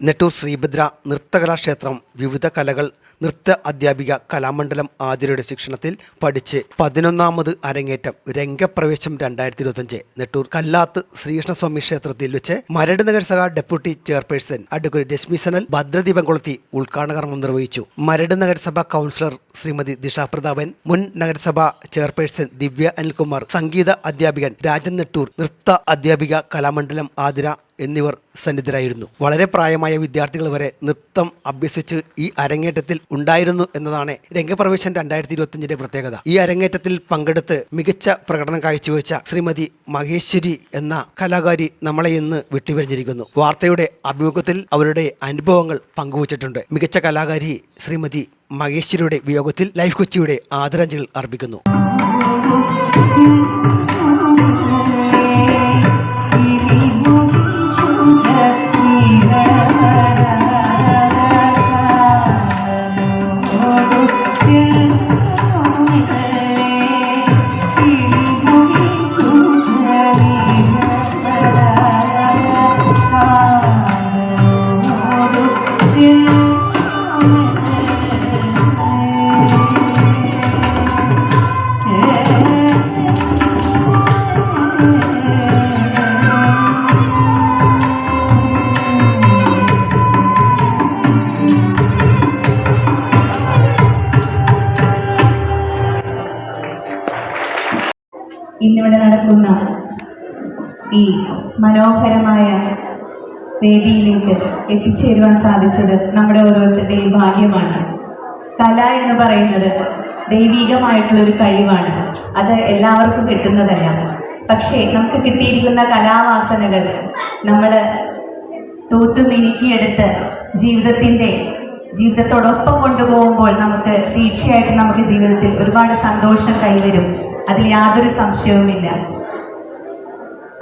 നെട്ടൂർ ശ്രീഭദ്ര നൃത്തകലാക്ഷേത്രം വിവിധ കലകൾ നൃത്ത അധ്യാപിക കലാമണ്ഡലം ആതിരയുടെ ശിക്ഷണത്തിൽ പഠിച്ച് പതിനൊന്നാമത് അരങ്ങേറ്റം രംഗപ്രവേശം രണ്ടായിരത്തി ഇരുപത്തഞ്ച് നെട്ടൂർ കല്ലാത്ത് ശ്രീകൃഷ്ണസ്വാമി ക്ഷേത്രത്തിൽ വെച്ച് മരട് നഗരസഭ deputy chairperson advocate Reshmi Sanal ഭദ്രദീപം കൊളുത്തി ഉദ്ഘാടന കർമ്മം നിർവഹിച്ചു. മരട് നഗരസഭ കൗൺസിലർ ശ്രീമതി ദിഷ പ്രതാപൻ മുൻ നഗരസഭാ ചെയർപേഴ്സൺ ദിവ്യ അനിൽകുമാർ സംഗീത അധ്യാപികൻ രാജൻ നെട്ടൂർ നൃത്ത അധ്യാപിക കലാമണ്ഡലം ആതിര എന്നിവർ സന്നിധരായിരുന്നു. വളരെ പ്രായമായ വിദ്യാർത്ഥികൾ വരെ നൃത്തം അഭ്യസിച്ച് ഈ അരങ്ങേറ്റത്തിൽ ഉണ്ടായിരുന്നു എന്നതാണ് രംഗപ്രവേശൻ രണ്ടായിരത്തി ഇരുപത്തിയഞ്ചിന്റെ പ്രത്യേകത. ഈ അരങ്ങേറ്റത്തിൽ പങ്കെടുത്ത് മികച്ച പ്രകടനം കാഴ്ചവെച്ച ശ്രീമതി മഹേശ്വരി എന്ന കലാകാരി നമ്മളെ ഇന്ന് വിട്ടുപിരിഞ്ഞിരിക്കുന്നു. വാർത്തയുടെ അഭിമുഖത്തിൽ അവരുടെ അനുഭവങ്ങൾ പങ്കുവച്ചിട്ടുണ്ട്. മികച്ച കലാകാരി ശ്രീമതി മഹേശ്വരിയുടെ വിയോഗത്തിൽ ലൈഫ് കൊച്ചിയുടെ ആദരാഞ്ജലികൾ അർപ്പിക്കുന്നു. ഇന്നിവിടെ നടക്കുന്ന ഈ മനോഹരമായ വേദിയിലേക്ക് എത്തിച്ചേരുവാൻ സാധിച്ചത് നമ്മുടെ ഓരോരുത്തരുടെയും ഭാഗ്യമാണ്. കല എന്ന് പറയുന്നത് ദൈവീകമായിട്ടുള്ളൊരു കഴിവാണ്. അത് എല്ലാവർക്കും കിട്ടുന്നതല്ല. പക്ഷേ നമുക്ക് കിട്ടിയിരിക്കുന്ന കലാവാസനകൾ നമ്മൾ തൂത്തു മിനുക്കിയെടുത്ത് ജീവിതത്തിന്റെ ജീവിതത്തോടൊപ്പം കൊണ്ടുപോകുമ്പോൾ നമുക്ക് തീർച്ചയായിട്ടും നമുക്ക് ജീവിതത്തിൽ ഒരുപാട് സന്തോഷം കൈവരും. അതിൽ യാതൊരു സംശയവുമില്ല.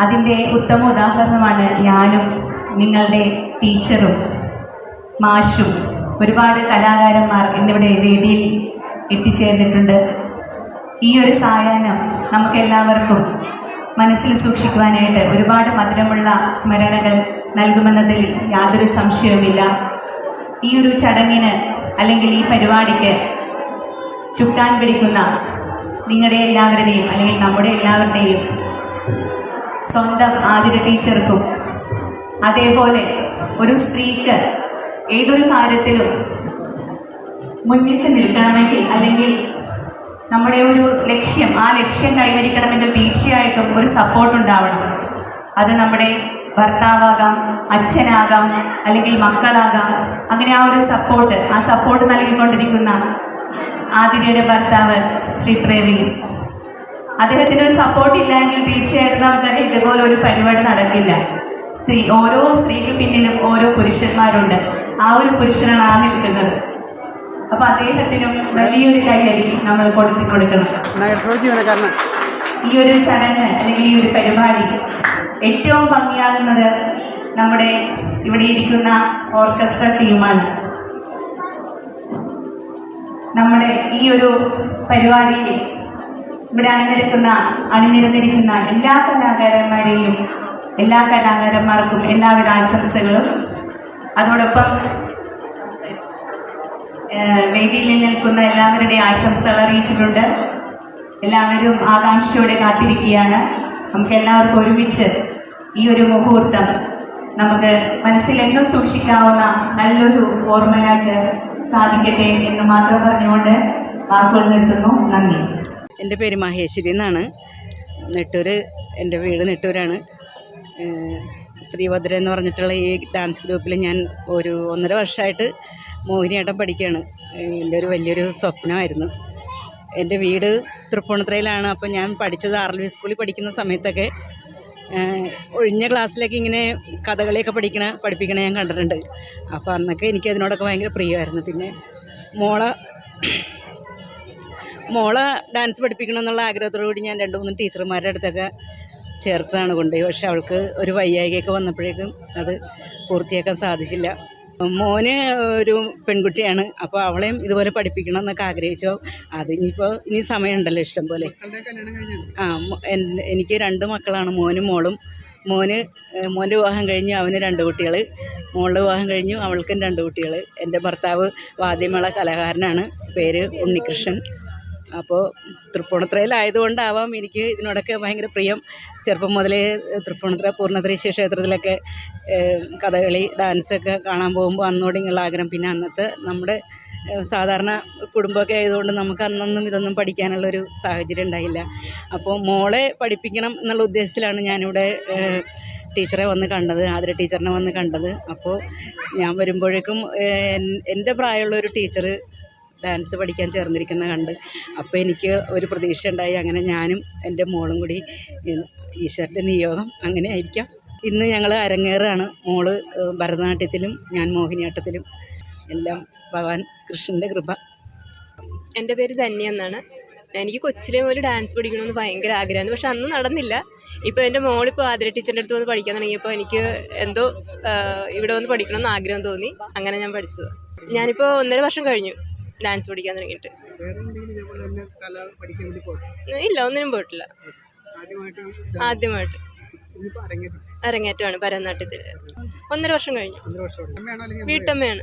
അതിന്റെ ഉത്തമ ഉദാഹരണമാണ് ഞാനും നിങ്ങളുടെ ടീച്ചറും മാഷും. ഒരുപാട് കലാകാരന്മാർ എന്നിവിടെ വേദിയിൽ എത്തിച്ചേർന്നിട്ടുണ്ട്. ഈ ഒരു സായാഹ്നം നമുക്കെല്ലാവർക്കും മനസ്സിൽ സൂക്ഷിക്കുവാനായിട്ട് ഒരുപാട് മധുരമുള്ള സ്മരണകൾ നൽകുമെന്നതിൽ യാതൊരു സംശയവുമില്ല. ഈ ഒരു ചടങ്ങിന് അല്ലെങ്കിൽ ഈ പരിപാടിക്ക് ചുക്കാൻ പിടിക്കുന്ന നിങ്ങളുടെ എല്ലാവരുടെയും അല്ലെങ്കിൽ നമ്മുടെ എല്ലാവരുടെയും സ്വന്തം ആതിര ടീച്ചർക്കും അതേപോലെ ഒരു സ്ത്രീക്ക് ഏതൊരു കാര്യത്തിലും മുന്നിട്ട് നിൽക്കണമെങ്കിൽ അല്ലെങ്കിൽ നമ്മുടെ ഒരു ലക്ഷ്യം ആ ലക്ഷ്യം കൈവരിക്കണമെങ്കിൽ തീർച്ചയായിട്ടും ഒരു സപ്പോർട്ട് ഉണ്ടാവണം. അത് നമ്മുടെ ഭർത്താവാകാം അച്ഛനാകാം അല്ലെങ്കിൽ മക്കളാകാം. അങ്ങനെ ആ ഒരു സപ്പോർട്ട് ആ സപ്പോർട്ട് നൽകിക്കൊണ്ടിരിക്കുന്ന ആതിരയുടെ ഭർത്താവ് ശ്രീ പ്രവീൺ അദ്ദേഹത്തിന് ഒരു സപ്പോർട്ട് ഇല്ലെങ്കിൽ തീർച്ചയായിട്ടും നമുക്കറിയാം ഇതുപോലെ ഒരു പരിപാടി നടക്കില്ല. സ്ത്രീ ഓരോ സ്ത്രീക്ക് പിന്നിലും ഓരോ പുരുഷന്മാരുണ്ട്. ആ ഒരു പുരുഷനാണ് ആ നിൽക്കുന്നത്. അപ്പൊ അദ്ദേഹത്തിനും വലിയൊരു കൈയടി നമ്മൾ കൊടുത്തി കൊടുക്കണം. ഈ ഒരു ചടങ്ങ് അല്ലെങ്കിൽ ഈ ഒരു പരിപാടി ഏറ്റവും ഭംഗിയാകുന്നത് നമ്മുടെ ഇവിടെ ഇരിക്കുന്ന ഓർക്കസ്ട്ര ടീമാണ്. നമ്മുടെ ഈ ഒരു പരിപാടിയിൽ ഇവിടെ അണിനിരക്കുന്ന അണിനിരന്നിരിക്കുന്ന എല്ലാ കലാകാരന്മാരെയും എല്ലാ കലാകാരന്മാർക്കും എല്ലാവിധ ആശംസകളും. അതോടൊപ്പം വേദിയിൽ നിൽക്കുന്ന എല്ലാവരുടെയും ആശംസകൾ അറിയിച്ചിട്ടുണ്ട്. എല്ലാവരും ആകാംക്ഷയോടെ കാത്തിരിക്കുകയാണ്. നമുക്ക് എല്ലാവർക്കും ഒരുമിച്ച് ഈ ഒരു മുഹൂർത്തം നമുക്ക് മനസ്സിൽ എന്നും സൂക്ഷിക്കാവുന്ന നല്ലൊരു ഓർമ്മയായിട്ട് സാധിക്കട്ടെ എന്ന് മാത്രം പറഞ്ഞുകൊണ്ട് വാക്കുകൾ നിർത്തുന്നു. നന്ദി. എന്റെ പേര് മഹേശ്വരി എന്നാണ്. നെട്ടൂർ എന്റെ വീട് നെട്ടൂരാണ്. ശ്രീഭദ്ര എന്ന് പറഞ്ഞിട്ടുള്ള ഈ ഡാൻസ് ഗ്രൂപ്പിൽ ഞാൻ ഒരു ഒന്നര വർഷമായിട്ട് മോഹിനിയാട്ടം പഠിക്കുകയാണ്. എന്റെ ഒരു വലിയൊരു സ്വപ്നമായിരുന്നു. എന്റെ വീട് തൃപ്പൂണിത്തുറയിലാണ്. അപ്പോൾ ഞാൻ പഠിച്ചത് ആർ എൽ വി സ്കൂളിൽ പഠിക്കുന്ന സമയത്തൊക്കെ ഒഴിഞ്ഞ ക്ലാസ്സിലേക്ക് ഇങ്ങനെ കഥകളിയൊക്കെ പഠിക്കണ പഠിപ്പിക്കണ ഞാൻ കണ്ടിട്ടുണ്ട്. അപ്പോൾ അന്നൊക്കെ എനിക്ക് അതിനോടൊക്കെ ഭയങ്കര പ്രിയമായിരുന്നു. പിന്നെ മോളെ മോളെ ഡാൻസ് പഠിപ്പിക്കണം എന്നുള്ള ആഗ്രഹത്തോടു കൂടി ഞാൻ രണ്ട് മൂന്ന് ടീച്ചർമാരുടെ അടുത്തൊക്കെ ചേർത്താണ് കൊണ്ടുപോയി. പക്ഷെ അവൾക്ക് ഒരു വയ്യായികയൊക്കെ വന്നപ്പോഴേക്കും അത് പൂർത്തിയാക്കാൻ സാധിച്ചില്ല. മോന് ഒരു പെൺകുട്ടിയാണ് അപ്പോൾ അവളെയും ഇതുപോലെ പഠിപ്പിക്കണം എന്നൊക്കെ ആഗ്രഹിച്ചു. അത് ഇനിയിപ്പോൾ ഇനി സമയമുണ്ടല്ലോ ഇഷ്ടം പോലെ. ആ എനിക്ക് രണ്ട് മക്കളാണ് മോനും മോളും. മോന് മോന്റെ വിവാഹം കഴിഞ്ഞു അവന് രണ്ട് കുട്ടികൾ മോളുടെ വിവാഹം കഴിഞ്ഞു അവൾക്കും രണ്ട് കുട്ടികൾ എന്റെ ഭർത്താവ് വാദ്യമേള കലാകാരനാണ് പേര് ഉണ്ണികൃഷ്ണൻ. അപ്പോൾ തൃപ്പൂണിത്തുറയിലായതുകൊണ്ടാവാം എനിക്ക് ഇതിനോടൊക്കെ ഭയങ്കര പ്രിയം. ചെറുപ്പം മുതലേ തൃപ്പൂണിത്തുറ പൂർണത്രേശ്വര ക്ഷേത്രത്തിലൊക്കെ കഥകളി ഡാൻസൊക്കെ കാണാൻ പോകുമ്പോൾ അന്നോടിങ്ങുള്ള ആഗ്രഹം. പിന്നെ അന്നത്തെ നമ്മുടെ സാധാരണ കുടുംബമൊക്കെ ആയതുകൊണ്ട് നമുക്ക് അന്നൊന്നും ഇതൊന്നും പഠിക്കാനുള്ളൊരു സാഹചര്യം ഉണ്ടായില്ല. അപ്പോൾ മോളെ പഠിപ്പിക്കണം എന്നുള്ള ഉദ്ദേശത്തിലാണ് ഞാനിവിടെ ടീച്ചറെ വന്ന് കണ്ടത് ആതിര ടീച്ചറിനെ വന്ന് കണ്ടത്. അപ്പോൾ ഞാൻ വരുമ്പോഴേക്കും എന്റെ പ്രായമുള്ള ഒരു ടീച്ചർ ഡാൻസ് പഠിക്കാൻ ചേർന്നിരിക്കുന്ന കണ്ട്. അപ്പോൾ എനിക്ക് ഒരു പ്രതീക്ഷ ഉണ്ടായി അങ്ങനെ ഞാനും എന്റെ മോളും കൂടി ഈശ്വരന്റെ നിയോഗം അങ്ങനെ ആയിരിക്കാം. ഇന്ന് ഞങ്ങൾ അരങ്ങേറാണ്. മോൾ ഭരതനാട്യത്തിലും ഞാൻ മോഹിനിയാട്ടത്തിലും. എല്ലാം ഭഗവാൻ കൃഷ്ണന്റെ കൃപ. എന്റെ പേര് ധന്യ എന്നാണ്. എനിക്ക് കൊച്ചിലെ മുതൽ ഡാൻസ് പഠിക്കണമെന്ന് ഭയങ്കര ആഗ്രഹമാണ്. പക്ഷെ അന്ന് നടന്നില്ല. ഇപ്പോൾ എന്റെ മോളിപ്പോൾ ആദര ടീച്ചറിന്റെ അടുത്ത് വന്ന് പഠിക്കാൻ തുടങ്ങിയപ്പോൾ എനിക്ക് എന്തോ ഇവിടെ വന്ന് പഠിക്കണമെന്ന് ആഗ്രഹം തോന്നി. അങ്ങനെ ഞാൻ പഠിച്ചത്. ഞാനിപ്പോൾ ഒന്നര വർഷം കഴിഞ്ഞു. ഡാൻസ് പഠിക്കാൻ തുടങ്ങിയിട്ട്. ഇല്ല ഒന്നിനും പോയിട്ടില്ല. ആദ്യമായിട്ട് അരങ്ങേറ്റമാണ് ഭരതനാട്യത്തിൽ ഒന്നര വർഷം കഴിഞ്ഞു. വീട്ടമ്മയാണ്.